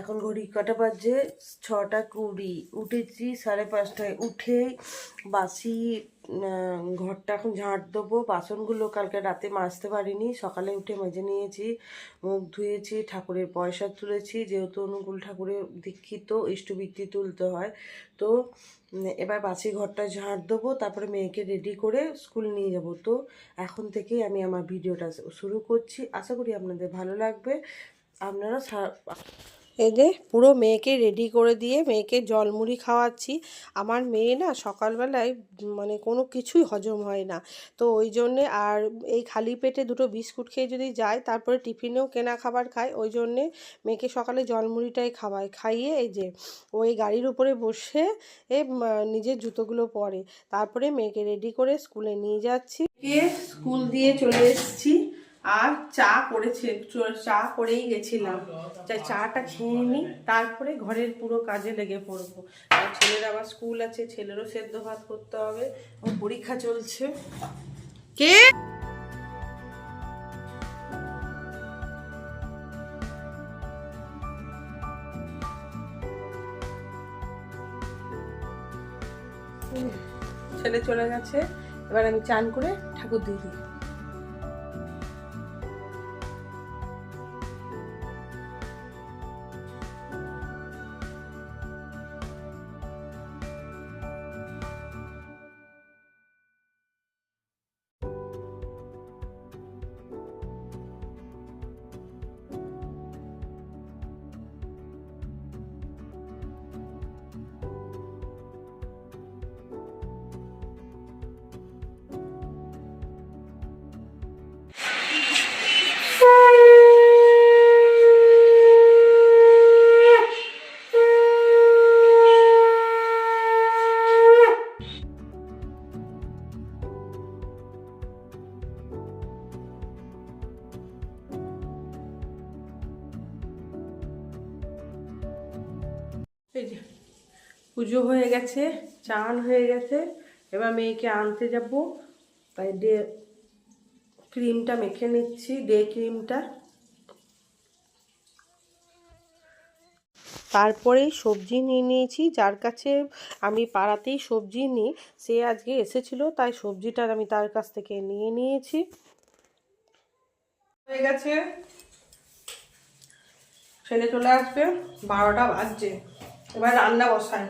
এখন ঘড়ি কটা বাজে? ছটা কুড়ি। উঠেছি সাড়ে পাঁচটায়। উঠেই বাসি ঘরটা এখন ঝাঁট দেবো। বাসনগুলো কালকে রাতে মাজতে পারিনি। সকালে উঠে মেজে নিয়েছি, মুখ ধুয়েছি, ঠাকুরের পয়সা তুলেছি। যেহেতু অনুকূল ঠাকুরের দীক্ষিত, ইষ্টবৃত্তি তুলতে হয়। তো এবার বাসি ঘরটা ঝাঁট দেবো। তারপরে মেয়েকে রেডি করে স্কুল নিয়ে যাব। তো, এখন থেকেই আমি আমার ভিডিওটা শুরু করছি। আশা করি আপনাদের ভালো লাগবে। আপনারা এই যে পুরো মেয়েকে রেডি করে দিয়ে মেয়েকে জলমুড়ি খাওয়াচ্ছি। আমার মেয়ে না সকালবেলায় মানে কোনো কিছুই হজম হয় না। তো ওই জন্যে আর এই খালি পেটে দুটো বিস্কুট খেয়ে যদি যায়, তারপরে টিফিনেও কেনা খাবার খায়, ওই জন্যে মেয়েকে সকালে জলমুড়িটাই খাওয়ায়। খাইয়ে এই যে ওই গাড়ির উপরে বসে এ নিজের জুতোগুলো পরে। তারপরে মেয়েকে রেডি করে স্কুলে নিয়ে যাচ্ছি। স্কুল দিয়ে চলে এসেছি। আর চা করেছে, চ- করেই গেছিলাম। তাই চাটা খেয়ে নিই তারপরে ঘরের পুরো কাজে লেগে পড়ব। আর ছেলের আবার স্কুল আছে, ছেলেরও সেদ্ধ ভাত করতে হবে পরীক্ষা চলছে। কে? ছেলে চলে গেছে, এবার আমি চান করে ঠাকুর দিয়ে দিই। পুজো হয়ে গেছে, চান হয়ে গেছে, এবার মেয়েকে আনতে যাব। তাই ডে ক্রিমটা মেখে নিচ্ছি, ডে ক্রিমটা। তারপরে সবজি নিয়ে নিয়েছি, যার কাছে আমি পাড়াতেই সবজি নিই, সে আজকে এসেছিল, তাই সবজিটা আমি তার কাছ থেকে নিয়ে নিয়েছি। হয়ে গেছে। ছেলে চলে আসবে, বারোটা বাজছে। এবার রান্না বসাই।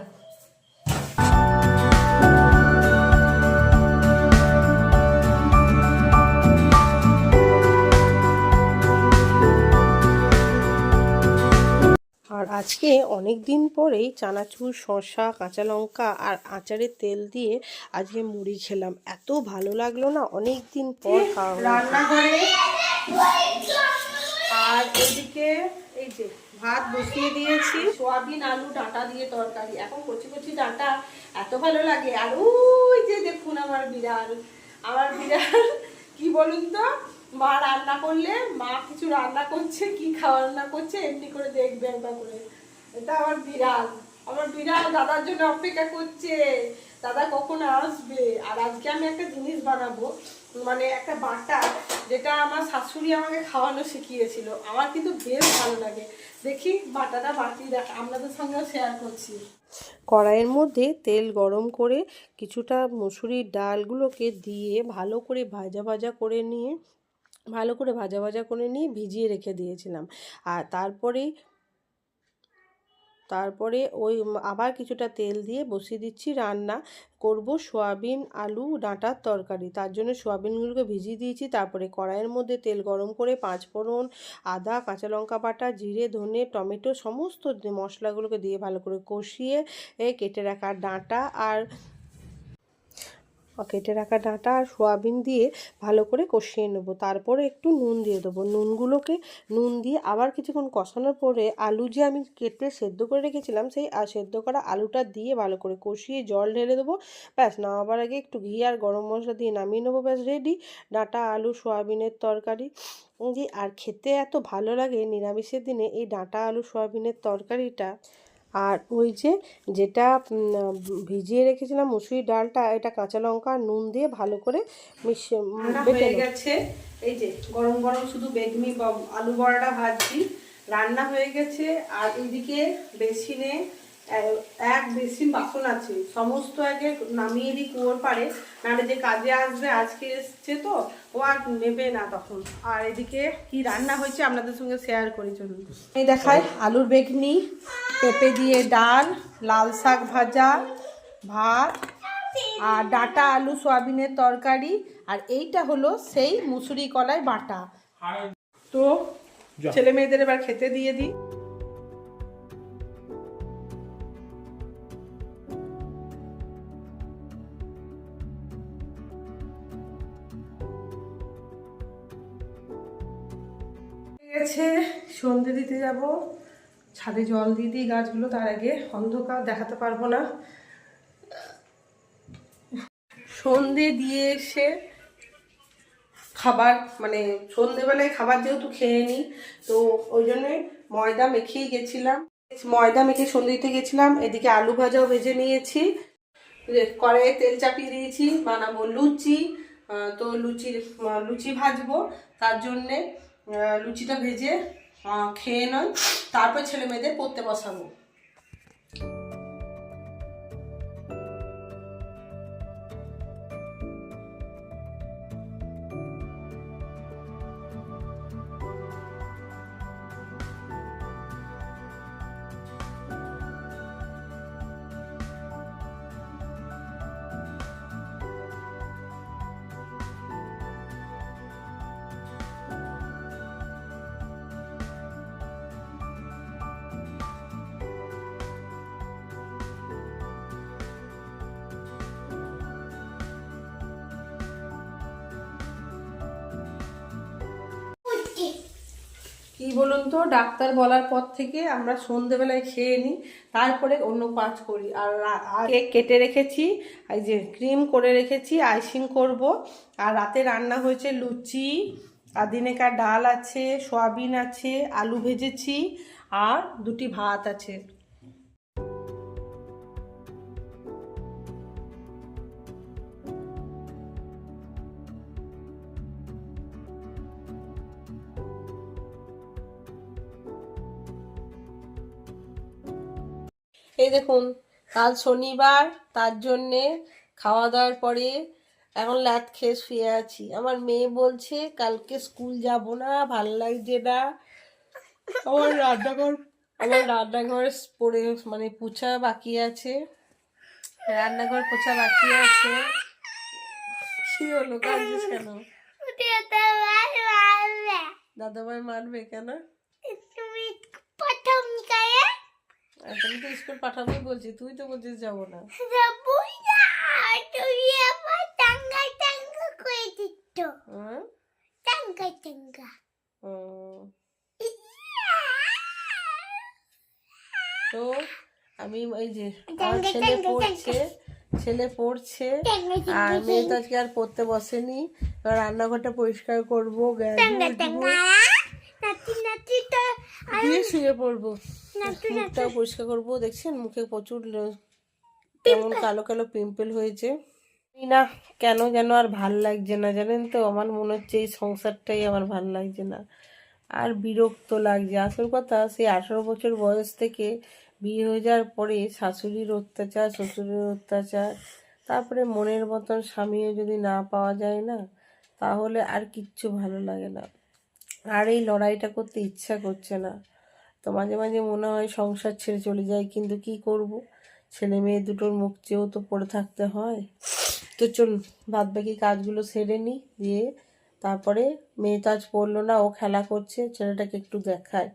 আজকে অনেক দিন পরেই চানাচুর শসা কাঁচা লঙ্কা আর আচারের তেল দিয়ে আজকে মুড়ি খেলাম। এত ভালো লাগল না অনেক দিন পর খাওয়া রান্নাঘরে আর এদিকে এই যে ভাত বসিয়ে দিয়েছি। সোয়াবিন আলু ডাঁটা দিয়ে তরকারি। এখন কচি কচি ডাঁটা এত ভালো লাগে। আর ওই যে দেখুন আমার বিড়াল। আমার বিড়াল কি বলুন তো? মা রান্না করলে, মা কিছু রান্না করছে, কি খাওয়া রান্না করছে, এমনি করে দেখবে একবার করে। এটা আমার বিড়াল। আমার বিড়াল দাদার জন্য অপেক্ষা করছে। দাদা কখন আসবে? আর আজকে আমি একটা জিনিস বানাবো। মানে একটা বাটা, যেটা আমার শাশুড়ি আমাকে খাওয়ানো শিখিয়েছিল। আমার কিন্তু বেশ ভালো লাগে। দেখি বাটাটা বাটি দেখ, আপনাদের সঙ্গেও শেয়ার করছি। কড়াইয়ের মধ্যে তেল গরম করে কিছুটা মুসুরির ডালগুলোকে দিয়ে ভালো করে ভাজা ভাজা করে নিয়ে ভালো করে ভাজা ভাজা করে নিয়ে ভিজিয়ে রেখে দিয়েছিলাম। আর তারপরেই তারপরে ওই আবার কিছুটা তেল দিয়ে বসিয়ে দিচ্ছি রান্না। করব সোয়াবিন, আলু, ডাঁটার তরকারি। তার জন্য সোয়াবিনগুলোকে ভিজিয়ে দিয়েছি। তারপরে কড়াইয়ের মধ্যে তেল গরম করে পাঁচ ফোড়ন আদা, কাঁচা লঙ্কা বাটা, জিরে, ধনে, টমেটো, সমস্ত মশলাগুলোকে দিয়ে ভালো করে কষিয়ে কেটে রাখা ডাঁটা আর কেটে রাখা ডাঁটা আর সোয়াবিন দিয়ে ভালো করে কষিয়ে নেব। তারপরে একটু নুন দিয়ে দেবো। নুনগুলোকে নুন দিয়ে আবার কিছুক্ষণ কষানোর পরে আলু যে আমি কেটে সেদ্ধ করে রেখেছিলাম, সেই সেদ্ধ করা আলুটা দিয়ে ভালো করে কষিয়ে জল ঢেলে দেবো। ব্যাস, নামাবার আগে একটু ঘি আর গরম মশলা দিয়ে নামিয়ে নেব। ব্যাস রেডি ডাঁটা, আলু, সোয়াবিনের তরকারি। যে, আর খেতে এত ভালো লাগে নিরামিষের দিনে, এই ডাঁটা, আলু, সোয়াবিনের তরকারিটা। আর ওই যে যেটা ভিজিয়ে রেখেছিলাম মুসুরি ডালটা এটা কাঁচা লঙ্কা নুন দিয়ে ভালো করে মিশিয়ে বেটে গেছে। এই যে গরম গরম শুধু বেগনি বা আলু বড়াটা ভাজছি। রান্না হয়ে গেছে। আর এদিকে বেসিনে এক বেসিন বাসন আছে। সমস্ত আগে নামিয়ে দিই কুয়োর পারে নাহলে যে কাজে আসবে আজকে এসছে তো ও আর নেবে না তখন। আর এদিকে কি রান্না হয়েছে আপনাদের সঙ্গে শেয়ার করি চলুন। এই দেখায় আলুর বেগনি। পেঁপে দিয়ে ডাল লাল শাক ভাজা ভাত আর ডাটা আলু সয়াবিনের তরকারি। আর এইটা হলো সেই মুসুরি কলাই বাটা। তো ছেলে মেয়েদের এবার খেতে দিয়ে দিই। গেছে সন্ধে দিতে যাব। ছাদে জল দিয়ে দিই গাছগুলো তার আগে অন্ধকার দেখাতে পারব না। সন্ধে দিয়ে এসে খাবার মানে সন্ধেবেলায় খাবার যেহেতু খেয়ে নিই, তো ওই জন্যে ময়দা মেখেই গেছিলাম। ময়দা মেখে সন্ধে দিতে গেছিলাম, এদিকে আলু ভাজাও ভেজে নিয়েছি। কড়াইয়ে তেল চাপিয়ে দিয়েছি, বানাবো লুচি তো লুচি লুচি ভাজবো, তার জন্যে লুচিটা ভেজে খেয়ে নয়। তারপর ছেলে মেয়েদের পড়তে বসাবো। কি বলুন তো, ডাক্তার বলার পর থেকে আমরা সন্ধেবেলায় খেয়ে নিই, তারপরে অন্য কাজ করি। আর কেক কেটে রেখেছি, এই যে ক্রিম করে রেখেছি, আইসিং করব। আর রাতে রান্না হয়েছে লুচি, আর দিনেকার ডাল আছে, সয়াবিন আছে, আলু ভেজেছি, আর দুটি ভাত আছে। এই দেখুন কাল শনিবার তার জন্যে খাওয়া দাওয়ার পরে এখন ল্যাদ খেয়ে শুয়ে আছি। আমার মেয়ে বলছে কালকে স্কুল যাব না ভালো লাগছে না। আমার রান্নাঘর আমার রান্নাঘর পড়ে মানে পোছা বাকি আছে। রান্নাঘর পোছা বাকি আছে। কি হলো কাঁদছিস কেন? দাদাভাই মারবে কেন তুমি প্রথম গায়ে আর তুমি তো স্কুল পাঠাবোই বলছি তুই তো বলছিস যাব না। হ্যাঁ? তো আমি এই যে ছেলে পড়ছে ছেলে পড়ছে আর মেয়ে তো আজকে আর পড়তে বসেনি। এবার রান্নাঘরটা পরিষ্কার করব গ্যাস দিয়ে শুয়ে পড়ব। মুখটাও পরিষ্কার করব। দেখছেন মুখে প্রচুর কেমন কালো কালো পিম্পল হয়েছে। না কেন যেন আর ভালো লাগছে না জানেন তো? আমার মনে হচ্ছে এই সংসারটাই আমার ভালো লাগছে না। আর বিরক্ত লাগছে। আসল কথা সেই আঠারো বছর বয়স থেকে বিয়ে হয়ে যাওয়ার পরে শাশুড়ির অত্যাচার শ্বশুরের অত্যাচার তারপরে মনের মতন স্বামীও যদি না পাওয়া যায় না তাহলে আর কিচ্ছু ভালো লাগে না। আর এই লড়াইটা করতে ইচ্ছা করছে না। তো মাঝে মাঝে মনে হয় সংসার ছেড়ে চলে যায় কিন্তু কি করব? ছেলে মেয়ে দুটোর মুখ চেয়েও তো পড়ে থাকতে হয়, তো চল বাদ বাকি কাজগুলো সেরে নিই দিয়ে তারপরে মেয়ে তো আজ পড়ল না, ও খেলা করছে, ছেলেটাকে একটু দেখায়।